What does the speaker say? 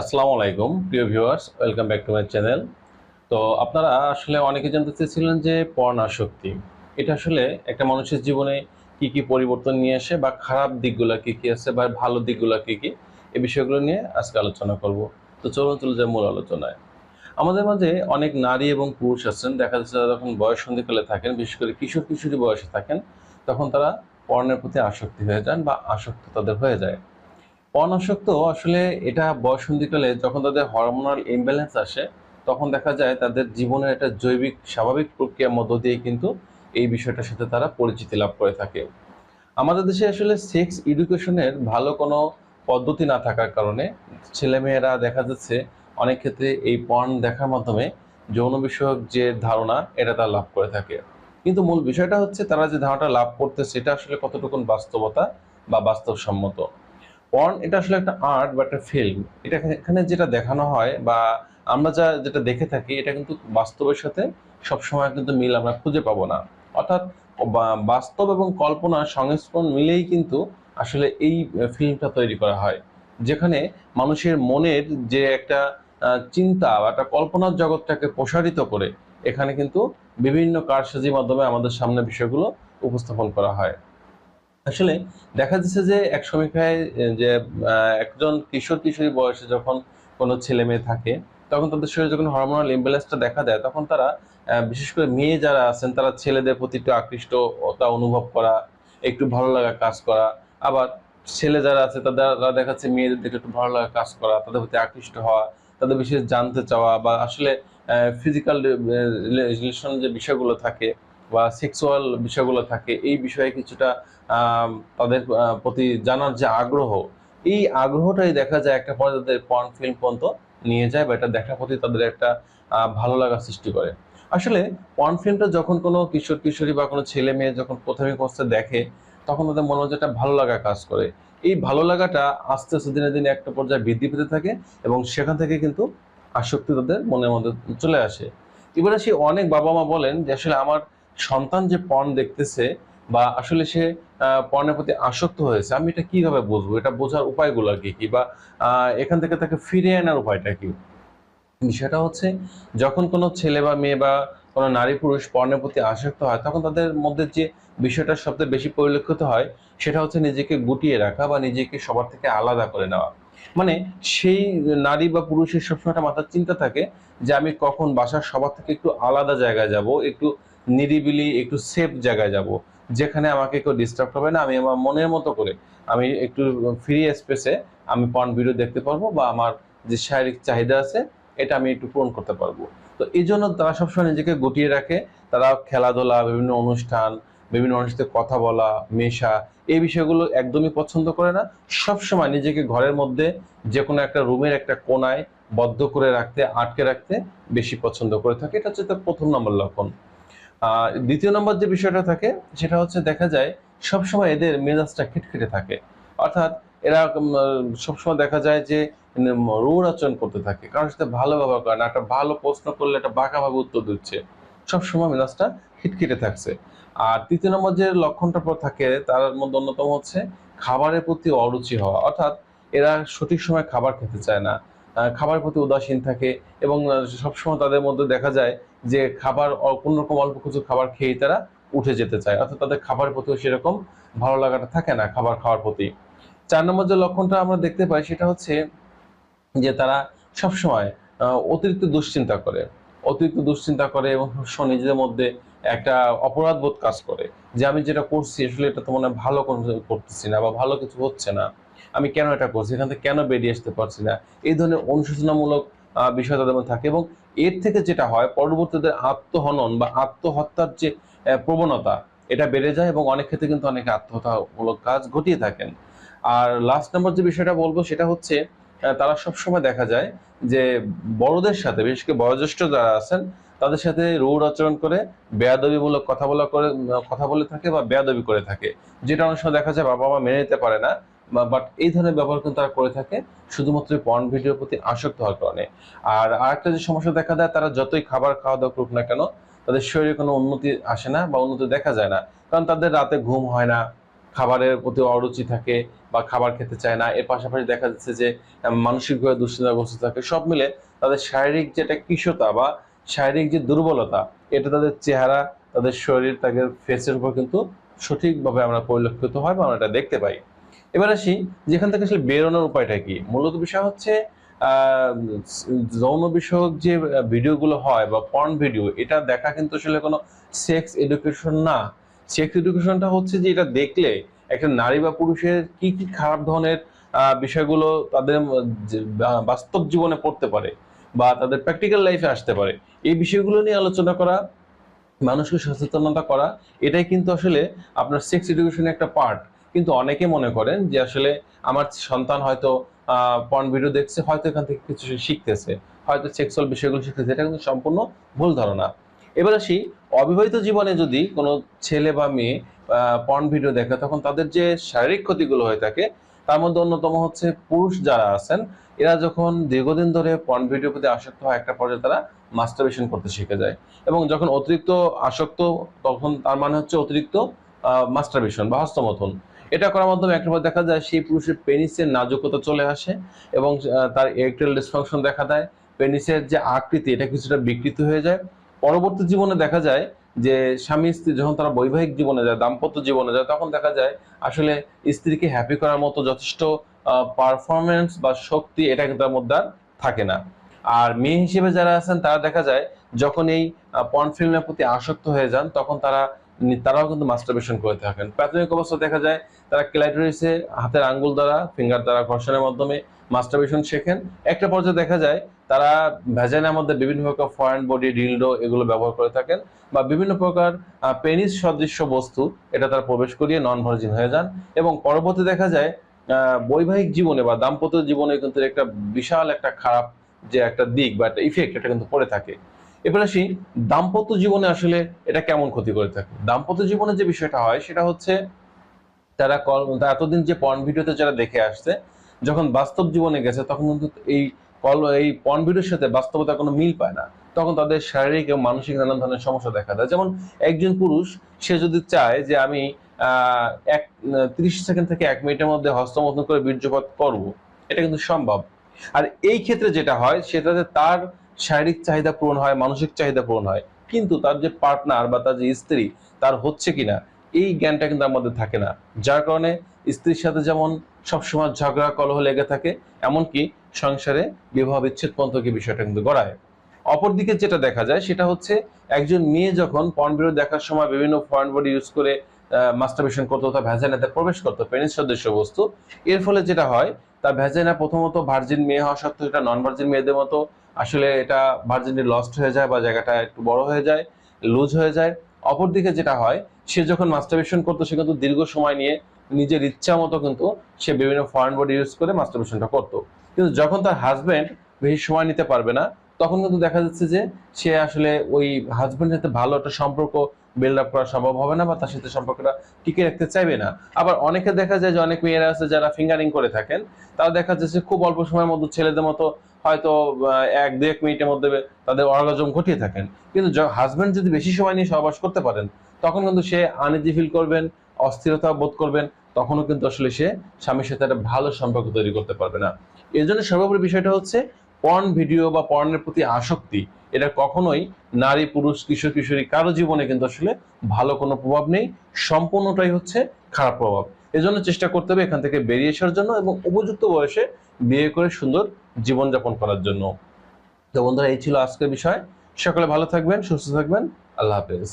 আসসালামু আলাইকুম, প্রিয় viewers, welcome back to my channel. তো আপনারা আসলে অনেকে জানতে চেয়েছিলেন যে পর্ন আসক্তি, এটা আসলে একটা মানুষের জীবনে কি কি পরিবর্তন নিয়ে আসে বা খারাপ দিকগুলো কি কি আছে বা ভালো দিকগুলো কি কি এই বিষয়গুলো নিয়ে আজকে আলোচনা করব। তো চলুন চলে যায় মূল আলোচনায়। আমাদের মাঝে অনেক নারী এবং পুরুষ আছেন, দেখা যাচ্ছে তারা যখন বয়স সন্ধিকালে থাকেন, বিশেষ করে কিশোর কিশোরী বয়সে থাকেন, তখন তারা পর্নের প্রতি আসক্তি হয়ে যান বা আসক্ত তাদের হয়ে যায়। অনাসক্ত আসলে এটা বয়সন্ধিকালে যখন তাদের হরমোনাল ইমব্যালেন্স আসে, তখন দেখা যায় তাদের জীবনের একটা জৈবিক, স্বাভাবিক প্রক্রিয়ার মধ্য দিয়ে কিন্তু এই বিষয়টার সাথে তারা পরিচিতি লাভ করে থাকে। আমাদের দেশে আসলে সেক্স এডুকেশনের ভালো কোনো পদ্ধতি না থাকার কারণে ছেলেমেয়েরা দেখা যাচ্ছে অনেক ক্ষেত্রে এই পণ দেখার মাধ্যমে যৌন বিষয়ক যে ধারণা, এটা তারা লাভ করে থাকে। কিন্তু মূল বিষয়টা হচ্ছে তারা যে ধারণাটা লাভ করতে সেটা আসলে কতটুকুন বাস্তবতা বা বাস্তবসম্মত? পর্ন এটা আসলে একটা আর্ট বা একটা ফিল্ম এটা এখানে যেটা দেখানো হয় বা আমরা যা যেটা দেখে থাকি, এটা কিন্তু বাস্তবের সাথে সবসময় কিন্তু মিল আমরা খুঁজে পাবো না। অর্থাৎ বাস্তব এবং কল্পনার সংস্করণ মিলেই কিন্তু আসলে এই ফিল্মটা তৈরি করা হয়। যেখানে মানুষের মনের যে একটা চিন্তা বা একটা কল্পনার জগৎটাকে প্রসারিত করে, এখানে কিন্তু বিভিন্ন কারসাজির মাধ্যমে আমাদের সামনে বিষয়গুলো উপস্থাপন করা হয়। আসলে দেখা যাচ্ছে যে এক সমীক্ষায় যে একজন কিশোর কিশোরী বয়সে যখন কোনো ছেলে মেয়ে থাকে, তখন তাদের শরীরে যখন হরমোনাল ইমব্যালেন্সটা দেখা দেয়, তখন তারা বিশেষ করে মেয়ে যারা আছেন, তারা ছেলেদের প্রতি একটু আকৃষ্টতা অনুভব করা, একটু ভালো লাগা কাজ করা, আবার ছেলে যারা আছে, তাদের দেখাচ্ছে মেয়েদের দিকে একটু ভালো লাগা কাজ করা, তাদের প্রতি আকৃষ্ট হওয়া, তাদের বিশেষ জানতে চাওয়া, বা আসলে ফিজিক্যাল রিলেশন যে বিষয়গুলো থাকে বা সেক্সুয়াল বিষয়গুলো থাকে, এই বিষয়ে কিছুটা তাদের প্রতি জানার যে আগ্রহ, এই আগ্রহটাই দেখা যায় একটা পরে তাদের পর্ন ফিল্ম পর্যন্ত নিয়ে যায় বা এটা দেখার প্রতি তাদের একটা ভালো লাগা সৃষ্টি করে। আসলে পর্ন ফিল্মটা যখন কোনো কিশোর, কিশোরী বা কোনো ছেলে মেয়ে যখন প্রথমে অবস্থায় দেখে, তখন তাদের মনে হচ্ছে একটা ভালো লাগা কাজ করে। এই ভালো লাগাটা আস্তে আস্তে দিনে দিনে একটা পর্যায়ে বৃদ্ধি পেতে থাকে এবং সেখান থেকে কিন্তু আসক্তি তাদের মনের মধ্যে চলে আসে। এবারে সে অনেক বাবা মা বলেন যে, আসলে আমার সন্তান যে পণ দেখতেছে বা আসলে সে পর্নের প্রতি আসক্ত হয়েছে, আমি এটা কীভাবে বুঝব? এটা বোঝার উপায়গুলো কি কি? বা এখান থেকে তাকে ফিরিয়ে আনার উপায়টা কি? বিষয়টা হচ্ছে, যখন কোনো ছেলে বা মেয়ে বা কোনো নারী পুরুষ পর্নের প্রতি আসক্ত হয়, তখন তাদের মধ্যে যে বিষয়টা সবচেয়ে বেশি পরিলক্ষিত হয়, সেটা হচ্ছে নিজেকে গুটিয়ে রাখা বা নিজেকে সবার থেকে আলাদা করে নেওয়া। মানে সেই নারী বা পুরুষের সবসময় একটা মাথার চিন্তা থাকে যে, আমি কখন বাসার সবার থেকে একটু আলাদা জায়গায় যাব, একটু নিরিবিলি একটু সেফ জায়গায় যাব। যেখানে আমাকে কেউ ডিস্টার্ব করবে না, আমি আমার মনের মতো করে, আমি একটু ফ্রি স্পেসে আমি পর্ন ভিডিও দেখতে পারব বা আমার যে শারীরিক চাহিদা আছে, এটা আমি একটু পূরণ করতে পারব। তো এই জন্য তারা সবসময় নিজেকে গুটিয়ে রাখে। তারা খেলাধুলা, বিভিন্ন অনুষ্ঠান, বিভিন্ন অনুষ্ঠানে কথা বলা, মেশা, এই বিষয়গুলো একদমই পছন্দ করে না। সবসময় নিজেকে ঘরের মধ্যে যে কোনো একটা রুমের একটা কোনায় বদ্ধ করে রাখতে, আটকে রাখতে বেশি পছন্দ করে থাকে। এটা হচ্ছে তার প্রথম নম্বর লক্ষণ। দ্বিতীয় নম্বর যে বিষয়টা থাকে সেটা হচ্ছে দেখা যায় সবসময় এদের মেজাজটা খিটখিটে থাকে। অর্থাৎ এরা সবসময় দেখা যায় যে উম, আচরণ করতে থাকে। কারোর সাথে ভালো ব্যবহার করে না একটা ভালো প্রশ্ন করলে একটা বাঁকাভাবে উত্তর দিচ্ছে। সবসময় মেজাজটা খিটখিটে থাকছে। আর তৃতীয় নম্বর যে লক্ষণটা পর থাকে তার মধ্যে অন্যতম হচ্ছে খাবারের প্রতি অরুচি হওয়া। অর্থাৎ এরা সঠিক সময় খাবার খেতে চায় না। আহ, খাবারের প্রতি উদাসীন থাকে এবং সবসময় তাদের মধ্যে দেখা যায় যে খাবার অ- কোনো রকম অল্প কিছু খাবার খেয়েই তারা উঠে যেতে চায়। অর্থাৎ তাদের খাবারের প্রতিও সেরকম ভালো লাগাটা থাকে না খাবার খাওয়ার প্রতি। চার নম্বর যে লক্ষণটা আমরা দেখতে পাই সেটা হচ্ছে যে তারা সবসময় অতিরিক্ত দুশ্চিন্তা করে। অতিরিক্ত দুশ্চিন্তা করে এবং নিজেদের মধ্যে একটা অপরাধ বোধ কাজ করে যে আমি যেটা করছি আসলে এটা তো মনে হয় ভালো করতেছি না বা ভালো কিছু হচ্ছে না। আমি কেন এটা করছি? এখান থেকে কেন বেরিয়ে আসতে পারছি না? এই ধরনের অনুশোচনামূলক বিষয় তাদের মধ্যে থাকে। এবং এর থেকে যেটা হয়, পরবর্তীতে আত্মহনন বা আত্মহত্যার যে প্রবণতা, এটা বেড়ে যায় এবং অনেক ক্ষেত্রে কিন্তু অনেকে আত্মহত্যামূলক কাজ ঘটিয়ে থাকেন। আর লাস্ট নাম্বার যে বিষয়টা বলব, সেটা হচ্ছে তারা সবসময় দেখা যায় যে, বড়দের সাথে, বিশেষ করে বয়োজ্যেষ্ঠ যারা আছেন, তাদের সাথে রূঢ় আচরণ করে, বেয়াদবিমূলক কথা বলা করে, কথা বলে থাকে বা বেয়াদবি করে থাকে। যেটা অনেক সময় দেখা যায় বাবা মা মেনে নিতে পারে না বাট এই ধরনের ব্যবহার কিন্তু তারা করে থাকে শুধুমাত্র পর্ন ভিডিওর প্রতি আসক্ত হওয়ার কারণে। আর আরেকটা যে সমস্যা দেখা দেয়, তারা যতই খাবার খাওয়া দাওয়া করুক না কেন, তাদের শরীরে কোনো উন্নতি আসে না বা উন্নতি দেখা যায় না। কারণ তাদের রাতে ঘুম হয় না, খাবারের প্রতি অরুচি থাকে বা খাবার খেতে চায় না। এর পাশাপাশি দেখা যাচ্ছে যে মানসিকভাবে দুশ্চিন্তাগ্রস্ত থাকে। সব মিলে তাদের শারীরিক যেটা কিশোতা বা শারীরিক যে দুর্বলতা, এটা তাদের চেহারা, তাদের শরীর, তাদের ফেসের উপর কিন্তু সঠিকভাবে আমরা পরিলক্ষিত হয় বা আমরা এটা দেখতে পাই। এবার আসি, যেখান থেকে আসলে বেরোনোর উপায়টা কি? মূলত বিষয় হচ্ছে যৌন বিষয়ক যে ভিডিওগুলো হয় বা পর্ন ভিডিও এটা দেখা কিন্তু আসলে কোনো সেক্স এডুকেশন না। সেক্স এডুকেশনটা হচ্ছে যে, এটা দেখলে একটা নারী বা পুরুষের কি কি খারাপ ধরনের বিষয়গুলো তাদের বাস্তব জীবনে পড়তে পারে বা তাদের প্র্যাকটিক্যাল লাইফে আসতে পারে। এই বিষয়গুলো নিয়ে আলোচনা করা, মানুষকে সচেতনতা করা, এটাই কিন্তু আসলে আপনার সেক্স এডুকেশনের একটা পার্ট কিন্তু অনেকে মনে করেন যে আসলে আমার সন্তান হয়তো পর্ন ভিডিও দেখছে, হয়তো এখান থেকে কিছু শিখতেছে, হয়তো সেক্সুয়াল বিষয়গুলো শিখতেছে, এটা কিন্তু সম্পূর্ণ ভুল ধারণা। এবার আসি, অবিবাহিত জীবনে যদি কোনো ছেলে বা মেয়ে পর্ন ভিডিও দেখে, তখন তাদের যে শারীরিক ক্ষতিগুলো হয়ে থাকে, তার মধ্যে অন্যতম হচ্ছে পুরুষ যারা আছেন, এরা যখন দীর্ঘদিন ধরে পর্ন ভিডিওর প্রতি আসক্ত হয়, একটা পর্যায়ে তারা মাস্টারবেশন করতে শিখে যায়। এবং যখন অতিরিক্ত আসক্ত, তখন তার মানে হচ্ছে অতিরিক্ত মাস্টারবেশন বা হস্তমথন। এটা করার মাধ্যমে একটা পর দেখা যায় সেই পুরুষের পেনিসের নাজুকতা চলে আসে এবং তার এরেকটাইল ডিসফাংশন দেখা দেয়। পেনিসের যে আকৃতি, এটা কিছুটা বিকৃত হয়ে যায়। পরবর্তী জীবনে দেখা যায় যে স্বামী স্ত্রী যখন তারা বৈবাহিক জীবনে যায়, দাম্পত্য জীবনে যায়, তখন দেখা যায় আসলে স্ত্রীকে হ্যাপি করার মতো যথেষ্ট পারফরমেন্স বা শক্তি এটা কিন্তু তার মধ্যে থাকে না। আর মেয়ে হিসেবে যারা আছেন, তারা দেখা যায় যখন এই পর্ন ফিল্মের প্রতি আসক্ত হয়ে যান, তখন তারা তারাও কিন্তু মাস্টারবেশন করে থাকেন। প্রাথমিক অবস্থা দেখা যায় তারা ক্লাইটোরিসে হাতের আঙ্গুল দ্বারা ফিঙ্গার দ্বারা ঘর্ষণের মাধ্যমে। মাস্টারবেশন শেখেন। একটা পর্যায়ে দেখা যায়, তারা ভ্যাজাইনার মধ্যে বিভিন্ন প্রকার ফরেন বডি ডিলডো এগুলো ব্যবহার করে থাকেন বা বিভিন্ন প্রকার পেনিস সদৃশ্য বস্তু, এটা তারা প্রবেশ করিয়ে নন ভার্জিন হয়ে যান। এবং পরবর্তী দেখা যায় বৈবাহিক জীবনে বা দাম্পত্য জীবনে কিন্তু একটা বিশাল একটা খারাপ যে একটা দিক বা একটা ইফেক্ট এটা কিন্তু পড়ে থাকে। এবার আসি, দাম্পত্য জীবনে আসলে এটা কেমন ক্ষতি করে থাকে? দাম্পত্য জীবনে যে বিষয়টা হয়, সেটা হচ্ছে তারা এতদিন যে পর্ন ভিডিওতে যারা দেখে আসছে, যখন বাস্তব জীবনে গেছে, তখন কিন্তু এই কল, এই পর্ন ভিডিওর সাথে বাস্তবতার কোনো মিল পায় না। তখন তাদের শারীরিক এবং মানসিক নানান ধরনের সমস্যা দেখা দেয়। যেমন একজন পুরুষ, সে যদি চায় যে আমি এক, ত্রিশ সেকেন্ড থেকে এক মিনিটের মধ্যে হস্তমতন করে বীর্যপাত করব, এটা কিন্তু সম্ভব। আর এই ক্ষেত্রে যেটা হয় সেটাতে তার শারীরিক চাহিদা পূরণ হয়, মানসিক চাহিদা পূরণ হয়, কিন্তু তার যে পার্টনার বা তার যে স্ত্রী, তার হচ্ছে কিনা এই জ্ঞানটা কিন্তু আমাদের থাকে না। যার কারণে স্ত্রীর সাথে যেমন সবসময় ঝগড়া, কলহ লেগে থাকে, এমনকি সংসারে বিবাহ বিচ্ছেদ পর্যন্ত বিষয়টা কিন্তু গড়ায়। অপরদিকে যেটা দেখা যায়, সেটা হচ্ছে একজন মেয়ে যখন পর্ন ভিডিও দেখার সময় বিভিন্ন ফরেন বডি ইউজ করে মাস্টারবেশন করতো, তার ভ্যাজাইনাতে প্রবেশ করতো পেনিস সদৃশ্য বস্তু, এর ফলে যেটা হয়, তার ভ্যাজাইনা প্রথমত ভার্জিন মেয়ে হওয়া সত্ত্বেও এটা নন ভার্জিন মেয়েদের মতো, আসলে এটা ভার্জিনটি লস্ট হয়ে যায় বা জায়গাটা একটু বড় হয়ে যায় লুজ হয়ে যায়। অপরদিকে যেটা হয়, সে যখন মাস্টারবেশন করতো, সে কিন্তু দীর্ঘ সময় নিয়ে নিজের ইচ্ছা মতো কিন্তু সে বিভিন্ন ফরেন বডি ইউজ করে মাস্টারবেশনটা করতো। কিন্তু যখন তার হাজব্যান্ড বেশি সময় নিতে পারবে না, তখন কিন্তু দেখা যাচ্ছে যে সে আসলে ওই হাজব্যান্ডের সাথে ভালো একটা সম্পর্ক বিল্ড আপ করা সম্ভব হবে না বা তার সাথে সম্পর্কটা টিকে রাখতে চাইবে না। আবার অনেকে দেখা যায় যে অনেক মেয়েরা আছে যারা ফিঙ্গারিং করে থাকেন তারা দেখা যাচ্ছে খুব অল্প সময়ের মধ্যে ছেলেদের মতো হয়তো এক দু এক মিনিটের মধ্যে তাদের অর্গাজম ঘটিয়ে থাকেন। কিন্তু হাজব্যান্ড যদি বেশি সময় নিয়ে সহবাস করতে পারেন, তখন কিন্তু সে আনইজি ফিল করবেন অস্থিরতা বোধ করবেন, তখনও কিন্তু আসলে সে স্বামীর সাথে একটা ভালো সম্পর্ক তৈরি করতে পারবে না। এর জন্য সর্বোপরি বিষয়টা হচ্ছে পর্ন ভিডিও বা পর্নের প্রতি আসক্তি, এটা কখনোই নারী, পুরুষ, কিশোর, কিশোরী কারও জীবনে কিন্তু আসলে ভালো কোনো প্রভাব নেই, সম্পূর্ণটাই হচ্ছে খারাপ প্রভাব। এজন্য চেষ্টা করতে হবে এখান থেকে বেরিয়ে আসার জন্য এবং উপযুক্ত বয়সে বিয়ে করে সুন্দর জীবনযাপন করার জন্য। তো বন্ধুরা, এই ছিল আজকের বিষয়। সকলে ভালো থাকবেন, সুস্থ থাকবেন। আল্লাহ হাফেজ।